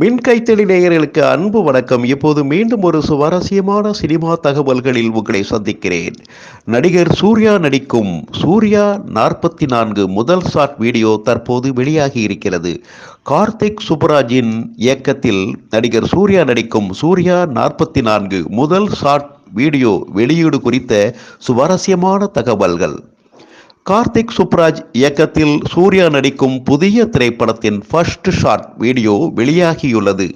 மின்கைத்தடி நேயர்களுக்கு அன்பு வணக்கம். இப்போது மீண்டும் ஒரு சுவாரஸ்யமான சினிமா தகவல்களில் உங்களை சந்திக்கிறேன். நடிகர் சூர்யா நடிக்கும் சூர்யா நாற்பத்தி நான்கு முதல் ஷாட் வீடியோ தற்போது வெளியாகி இருக்கிறது. கார்த்திக் சுப்ராஜின் இயக்கத்தில் நடிகர் சூர்யா நடிக்கும் சூர்யா நாற்பத்தி நான்கு முதல் ஷாட் வீடியோ வெளியீடு குறித்த சுவாரஸ்யமான தகவல்கள். கார்த்திக் சுப்ராஜ் இயக்கத்தில் சூர்யா நடிக்கும் புதிய திரைப்படத்தின் ஃபர்ஸ்ட் ஷார்ட் வீடியோ வெளியாகியுள்ளது.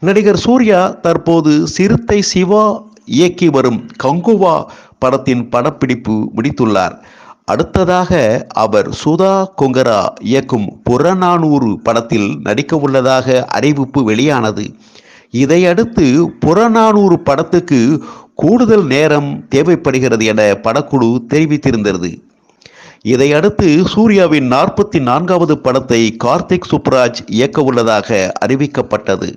நடிகர் சூர்யா தற்போது சிறுத்தை சிவா இயக்கி வரும் கங்குவா படத்தின் படப்பிடிப்பு முடித்துள்ளார். அடுத்ததாக அவர் சுதா கொங்கரா இயக்கும் புறநானூறு படத்தில் நடிக்க உள்ளதாக அறிவிப்பு வெளியானது. இதையடுத்து புறநானூறு படத்துக்கு கூடுதல் நேரம் தேவைப்படுகிறது என படக்குழு தெரிவித்திருந்தது. இதையடுத்து சூர்யாவின் நாற்பத்தி நான்காவது படத்தை கார்த்திக் சுப்ராஜ் இயக்க உள்ளதாக அறிவிக்கப்பட்டது.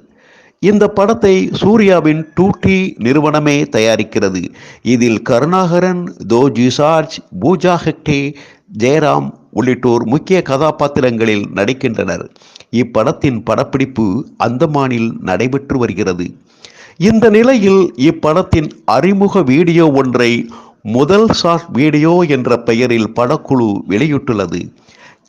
இந்த படத்தை சூர்யாவின் டூட்டி நிறுவனமே தயாரிக்கிறது. இதில் கருணாகரன் தோ ஜிசார்ஜ் பூஜா ஹெக்டே ஜெயராம் உள்ளிட்டோர் முக்கிய கதாபாத்திரங்களில் நடிக்கின்றனர். இப்படத்தின் படப்பிடிப்பு அந்தமானில் நடைபெற்று வருகிறது. இந்த நிலையில் இப்படத்தின் அறிமுக வீடியோ ஒன்றை முதல் ஷார்ட் வீடியோ என்ற பெயரில் படக்குழு வெளியிட்டுள்ளது.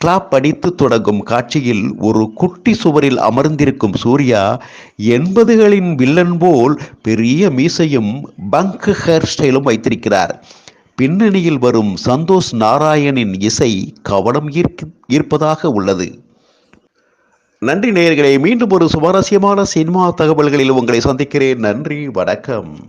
கிளாப் அடித்து தொடங்கும் காட்சியில் ஒரு குட்டி சுவரில் அமர்ந்திருக்கும் சூர்யா எண்பதுகளின் வில்லன் போல் பெரிய மீசையும் பங்க் ஹேர் ஸ்டைலும் வைத்திருக்கிறார். பின்னணியில் வரும் சந்தோஷ் நாராயணின் இசை கவனம் ஈர்ப்பதாக உள்ளது. நன்றி நேயர்களே மீண்டும் ஒரு சுவாரஸ்யமான சினிமா தகவல்களில் உங்களை சந்திக்கிறேன். நன்றி வணக்கம்.